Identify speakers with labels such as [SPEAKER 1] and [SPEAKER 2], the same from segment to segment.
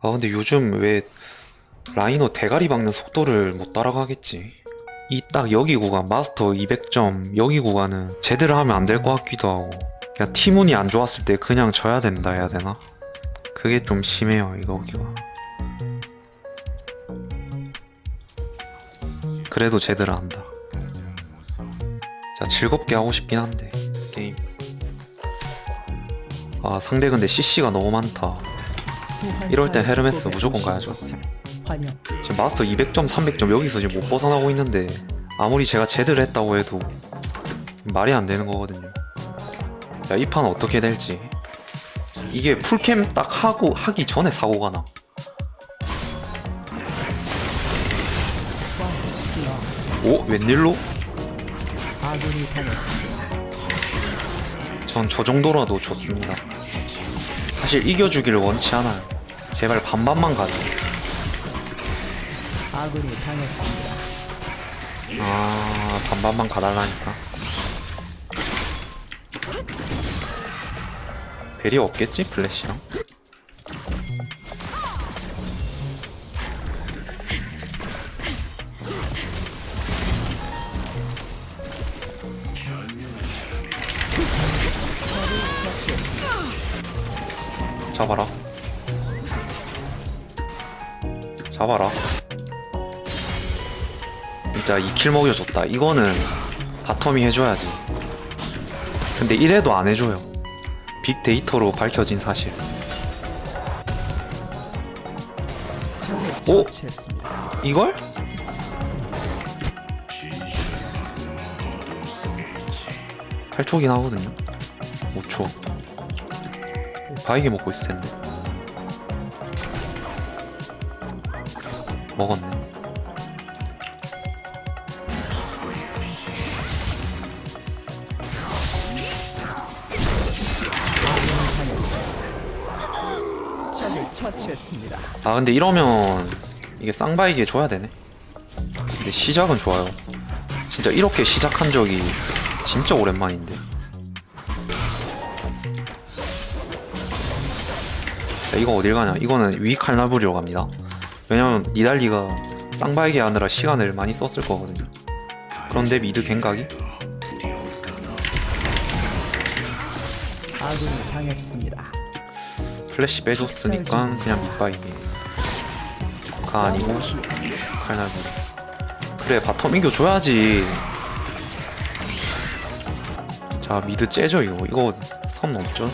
[SPEAKER 1] 아 근데 요즘 왜 라이노 대가리 박는 속도를 못 따라가겠지? 이 딱 여기 구간 마스터 200점 여기 구간은 제대로 하면 안 될 것 같기도 하고. 그냥 티문이 안 좋았을 때 그냥 져야 된다 해야 되나? 그게 좀 심해요 이거 기가. 그래도 제대로 한다. 자 즐겁게 하고 싶긴 한데 게임. 아 상대 근데 CC가 너무 많다 이럴 땐 헤르메스 무조건 가야죠. 지금 마스터 200점, 300점 여기서 지금 못 벗어나고 있는데 아무리 제가 제대로 했다고 해도 말이 안 되는 거거든요. 자, 이 판 어떻게 될지. 이게 풀캠 딱 하고 하기 전에 사고가 나. 오, 웬일로? 전 저 정도라도 좋습니다. 사실 이겨주기를 원치 않아요. 제발 반반만 가자.
[SPEAKER 2] 아군이 당했습니다.
[SPEAKER 1] 아 반반만 가달라니까 벨이 없겠지 플래시랑 잡아라 잡아라 진짜 2킬 먹여줬다. 이거는 바텀이 해줘야지. 근데 이래도 안 해줘요. 빅데이터로 밝혀진 사실. 오! 이걸? 팔초긴 하거든요. 5초. 바이게 먹고 있을 텐데. 먹었네. 아 근데 이러면 이게 쌍바이게 줘야 되네 근데 시작은 좋아요 진짜 이렇게 시작한 적이 진짜 오랜만인데 자 이거 어딜 가냐? 이거는 위 칼날부리로 갑니다. 왜냐면 니달리가 쌍바이게 하느라 시간을 많이 썼을 거거든요. 그런데 미드 갱각이
[SPEAKER 2] 아군이 당했습니다.
[SPEAKER 1] 플래시 빼줬으니까 그냥 밑바이게 가 아니고 칼날부리. 그래 바텀 이겨줘야지. 자 미드 째죠 이거. 이거 선 넘죠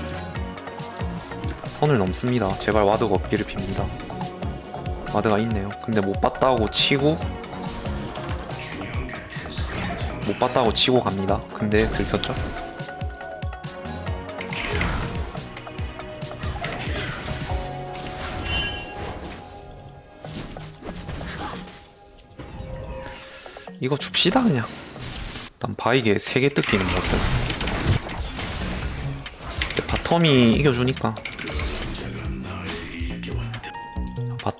[SPEAKER 1] 선을 넘습니다. 제발 와드가 없기를 빕니다. 와드가 있네요. 근데 못 봤다고 치고 못 봤다고 치고 갑니다. 근데 들켰죠? 이거 줍시다 그냥. 일단 바이게 3개 뜯기는 모습 바텀이 이겨주니까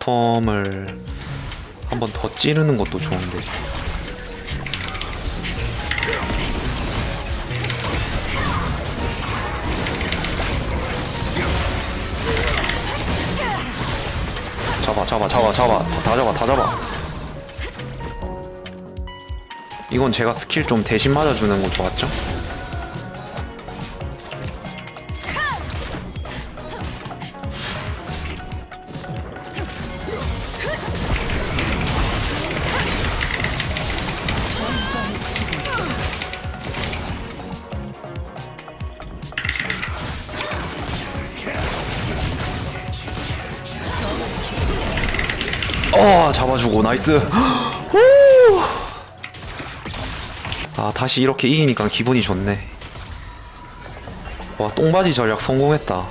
[SPEAKER 1] 바텀을 한 번 더 찌르는 것도 좋은데. 잡아 잡아 잡아 잡아. 다 잡아 다 잡아. 이건 제가 스킬 좀 대신 맞아주는 거 좋았죠? 잡아주고 나이스. 후! 아 다시 이렇게 이기니까 기분이 좋네. 와 똥바지 전략 성공했다.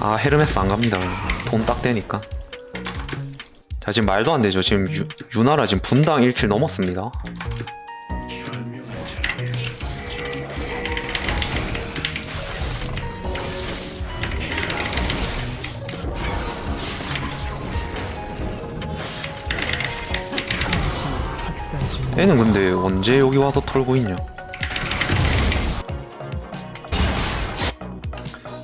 [SPEAKER 1] 아 헤르메스 안 갑니다. 돈 딱 되니까. 자 지금 말도 안 되죠. 지금 유, 유나라 지금 분당 1킬 넘었습니다 애는 근데 언제 여기 와서 털고 있냐?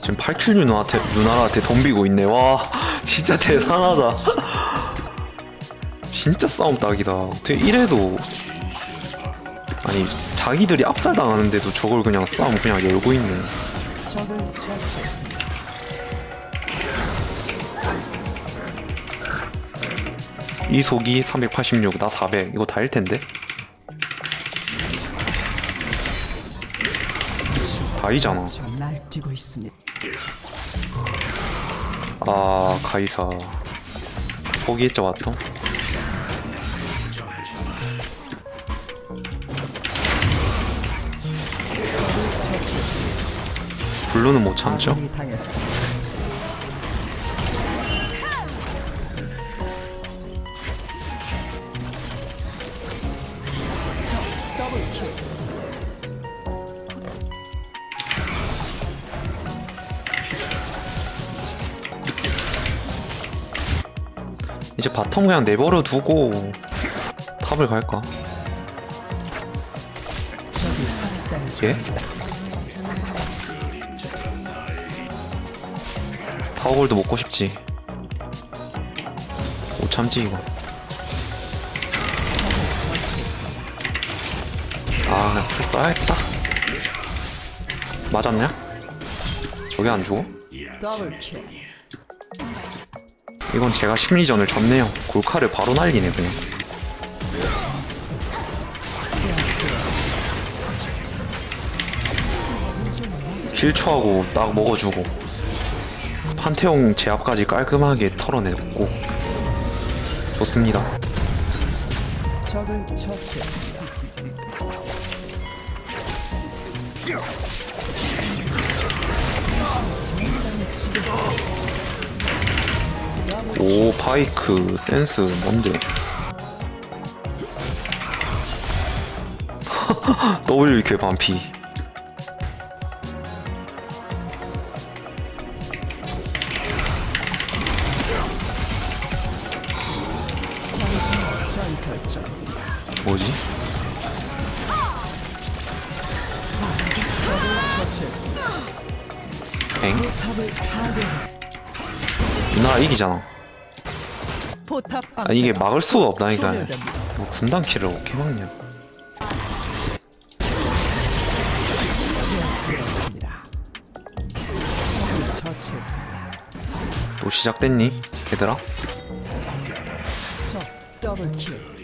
[SPEAKER 1] 지금 8킬 누나한테, 누나한테 덤비고 있네. 와 진짜 대단하다. 진짜 싸움 딱이다. 어떻게 이래도. 아니 자기들이 압살당하는데도 저걸 그냥 싸움 그냥 열고 있네. 이 속이 386, 나 400. 이거 다일 텐데. 다이잖아. 아, 가이사. 포기했죠, 왔던? 블루는 못 참죠? 이제 바텀 그냥 내버려 두고 탑을 갈까? 예? 타워골드 먹고 싶지. 못 참지 이거. 아, 그냥 풀 써야겠다. 맞았냐? 저게 안 죽어?
[SPEAKER 2] 더블킬.
[SPEAKER 1] 이건 제가 심리전을 졌네요. 골카를 바로 날리네 그냥. 힐초하고 딱 먹어주고 판테온 제압까지 깔끔하게 털어내고 좋습니다.
[SPEAKER 2] 적을 처치
[SPEAKER 1] 오 파이크 센스 뭔데? WK 반피
[SPEAKER 2] 전설점.
[SPEAKER 1] 뭐지? 엥? 누나 이기잖아. 아 이게 막을 수가 없다니까. 뭐 군단 킬을 어떻게 막냐?
[SPEAKER 2] 처치했습니다.
[SPEAKER 1] 또 시작됐니? 얘들아?
[SPEAKER 2] 적 더블 킬.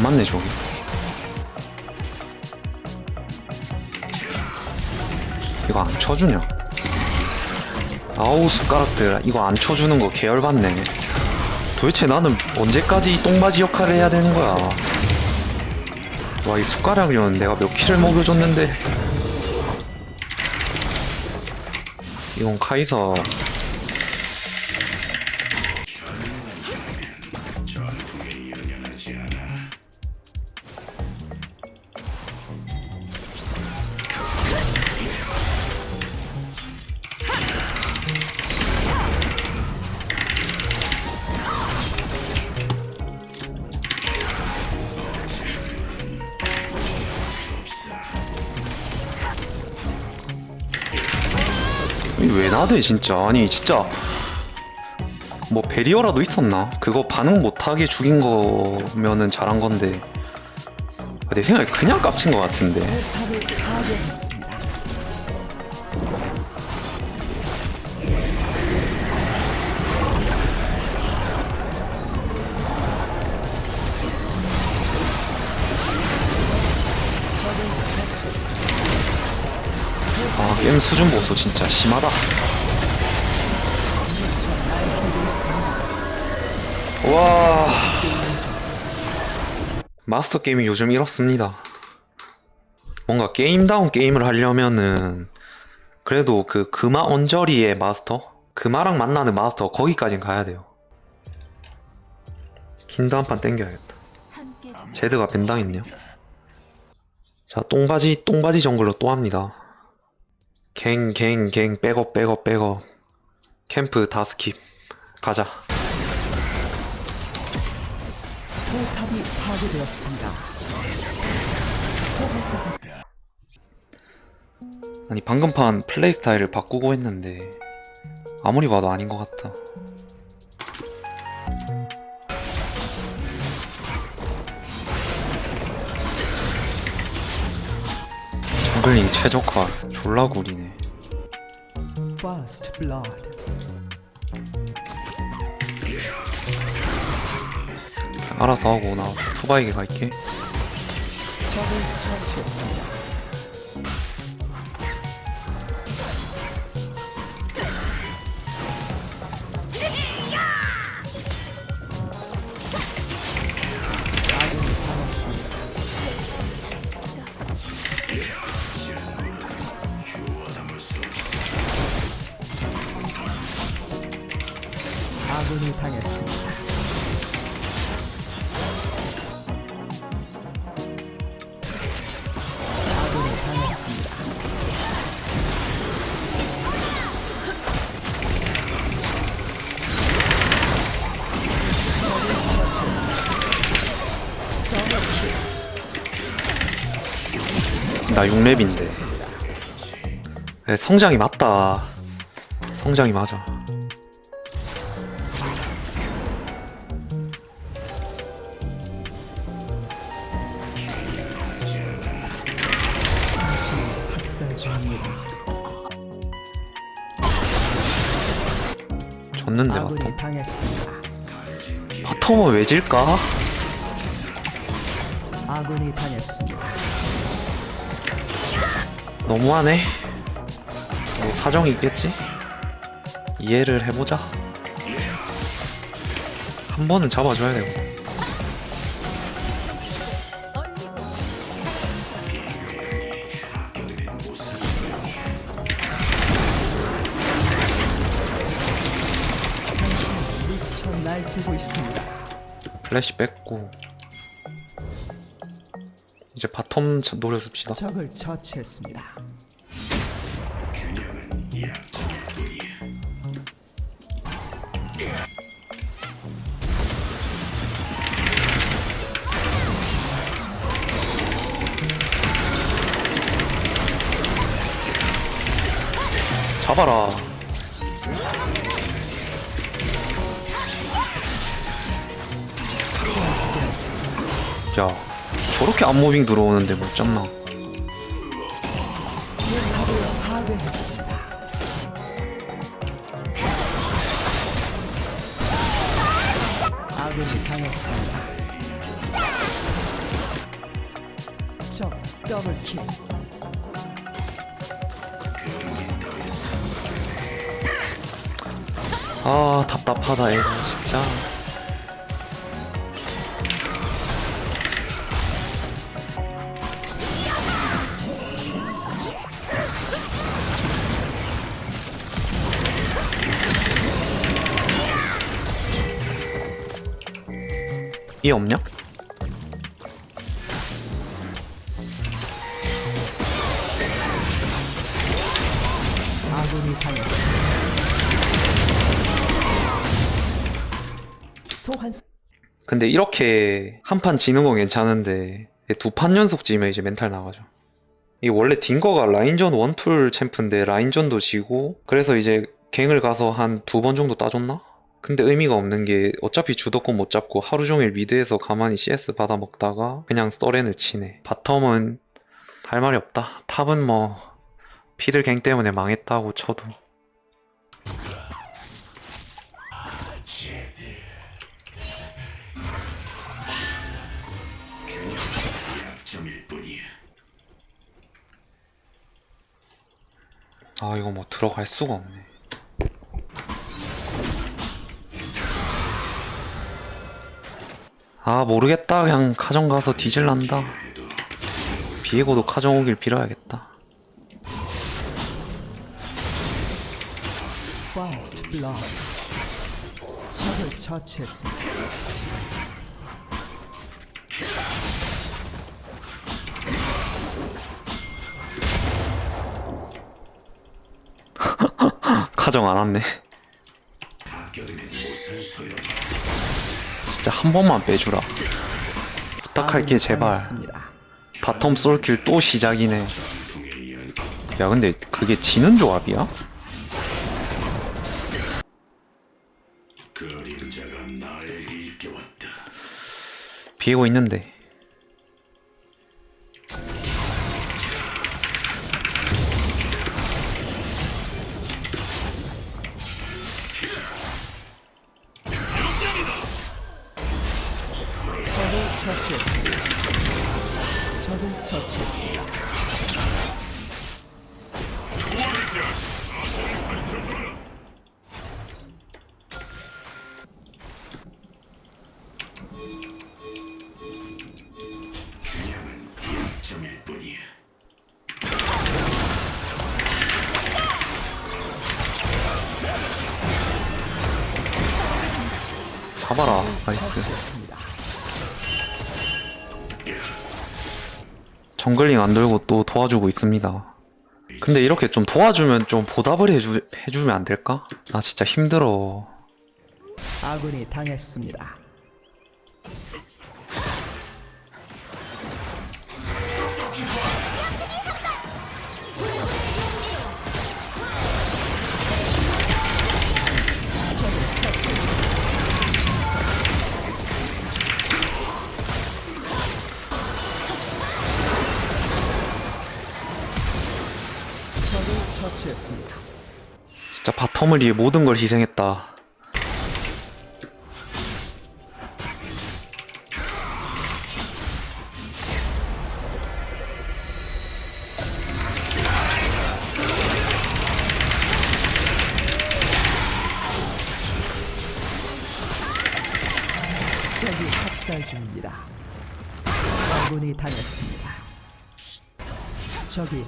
[SPEAKER 1] 안 맞네 저기. 이거 안 쳐주냐? 아우 숟가락들 이거 안 쳐주는 거 계열받네. 도대체 나는 언제까지 이 똥바지 역할을 해야 되는 거야? 와 이 숟가락이면 내가 몇 킬을 먹여줬는데 이건 카이사 이왜 나대 진짜? 아니 진짜 뭐 베리어라도 있었나? 그거 반응 못하게 죽인 거면은 잘한 건데. 아, 내 생각에 그냥 깝친 것 같은데 수준 보소 진짜. 심하다. 와. 마스터 게임이 요즘 이렇습니다. 뭔가 게임다운 게임을 하려면은 그래도 그 금화 언저리의 마스터? 금화랑 만나는 마스터 거기까진 가야 돼요. 킨드 한 판 땡겨야겠다. 제드가 벤당했네요. 자 똥바지 똥바지 정글로 또 합니다 갱 갱 갱 백업 백업 백업. 캠프 다 스킵. 가자.
[SPEAKER 2] 포탑이 파괴되었습니다.
[SPEAKER 1] 아니 방금 판 플레이 스타일을 바꾸고 했는데 아무리 봐도 아닌 것 같다 정글링 최적화 졸라 구리네
[SPEAKER 2] First Blood.
[SPEAKER 1] 알아서 하고 나 투바이게 갈게
[SPEAKER 2] 적을 처치했습니다.
[SPEAKER 1] 나 6렙인데 그래, 성장이 맞다 성장이 맞아. 졌는데 바텀. 바텀은 왜 질까?
[SPEAKER 2] 아군이 당했습니다.
[SPEAKER 1] 너무하네 뭐 사정이 있겠지? 이해를 해보자 한 번은 잡아줘야 되고. 플래시 뺐고 이제 바텀 차- 노려줍시다
[SPEAKER 2] 적을 처치했습니다.
[SPEAKER 1] 잡아라. 야 저렇게 안무빙 들어오는데 못 잡나 답답하다 이거 진짜 이 없냐? 근데 이렇게 한 판 지는 건 괜찮은데 두 판 연속 지면 이제 멘탈 나가죠. 이 원래 딩거가 라인전 원툴 챔프인데 라인전도 지고 그래서 이제 갱을 가서 한 두 번 정도 따줬나? 근데 의미가 없는 게 어차피 주도권 못 잡고 하루 종일 미드에서 가만히 CS 받아 먹다가 그냥 서렌을 치네. 바텀은 할 말이 없다. 탑은 뭐 피들 갱 때문에 망했다고 쳐도 아 이거 뭐 들어갈 수가 없네 아 모르겠다 그냥 카정 가서 뒤질란다 비에고도 카정 오길 빌어야겠다.
[SPEAKER 2] 적을 처치했습니다.
[SPEAKER 1] 가정 안 왔네. 진짜 한 번만 빼주라. 부탁할게 제발.
[SPEAKER 2] 당했습니다.
[SPEAKER 1] 바텀 솔킬 또 시작이네. 야 근데 그게 지는 조합이야? 비에고 있는데. 정글링 안 돌고 또 도와주고 있습니다. 근데 이렇게 좀 도와주면 좀 보답을 해주, 해주면 안 될까? 나 진짜 힘들어.
[SPEAKER 2] 아군이 당했습니다.
[SPEAKER 1] 진짜 바텀을 위해 모든 걸 희생했다.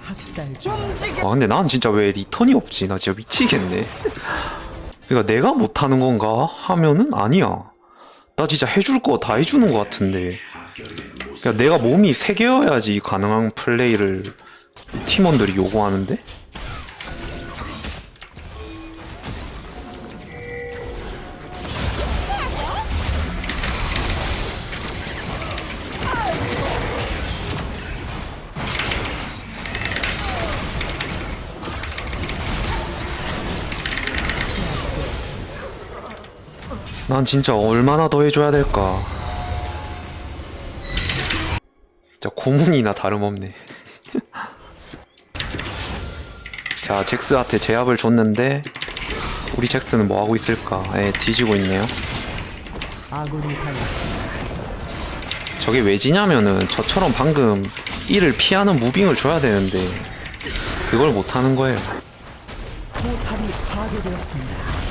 [SPEAKER 2] 학살 중. 아
[SPEAKER 1] 근데 난 진짜 왜 리턴이 없지? 나 진짜 미치겠네. 그러니까 내가 못하는 건가 하면은 아니야. 나 진짜 해줄 거 다 해주는 것 같은데. 그러니까 내가 몸이 세 개여야지 가능한 플레이를 팀원들이 요구하는데? 난 진짜 얼마나 더 해줘야 될까? 진짜 고문이나 다름없네. 자, 잭스한테 제압을 줬는데 우리 잭스는 뭐 하고 있을까? 에 뒤지고 있네요. 저게 왜 지냐면은 저처럼 방금 이를 피하는 무빙을 줘야 되는데 그걸 못 하는 거예요.
[SPEAKER 2] 포탑이 파괴되었습니다.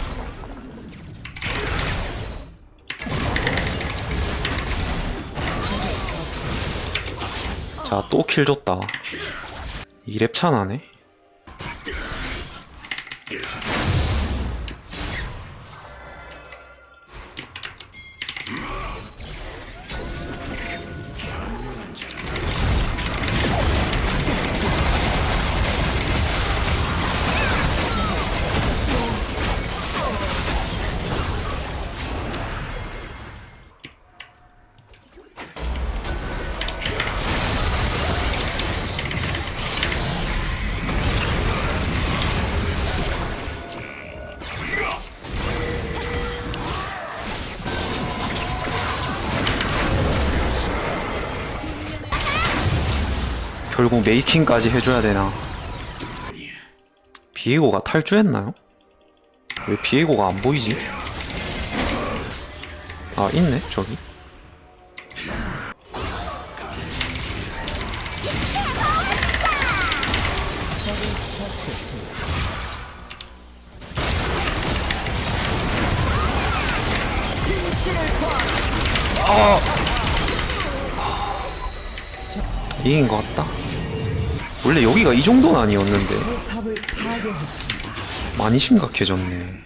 [SPEAKER 1] 자, 또 킬 줬다. 이 랩 차 나네. 결국 메이킹까지 해줘야 되나? 비에고가 탈주했나요? 왜 비에고가 안 보이지? 아 있네 저기 이긴 것 같다 원래 여기가 이 정도는 아니었는데 많이 심각해졌네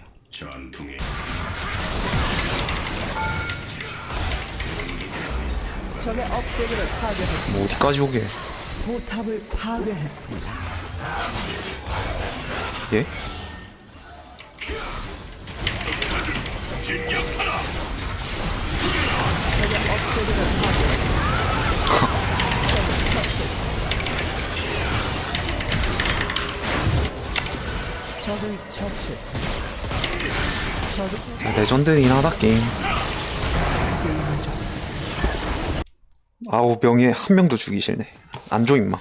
[SPEAKER 1] 뭐 어디까지 오게
[SPEAKER 2] 포탑을 파괴했습니다.
[SPEAKER 1] 예?
[SPEAKER 2] 적의 업체들을 파괴. 처치했습니다. 적을
[SPEAKER 1] 자, 레전드긴 하다 게임. 아우 명예 한 명도 죽이실네 안줘 임마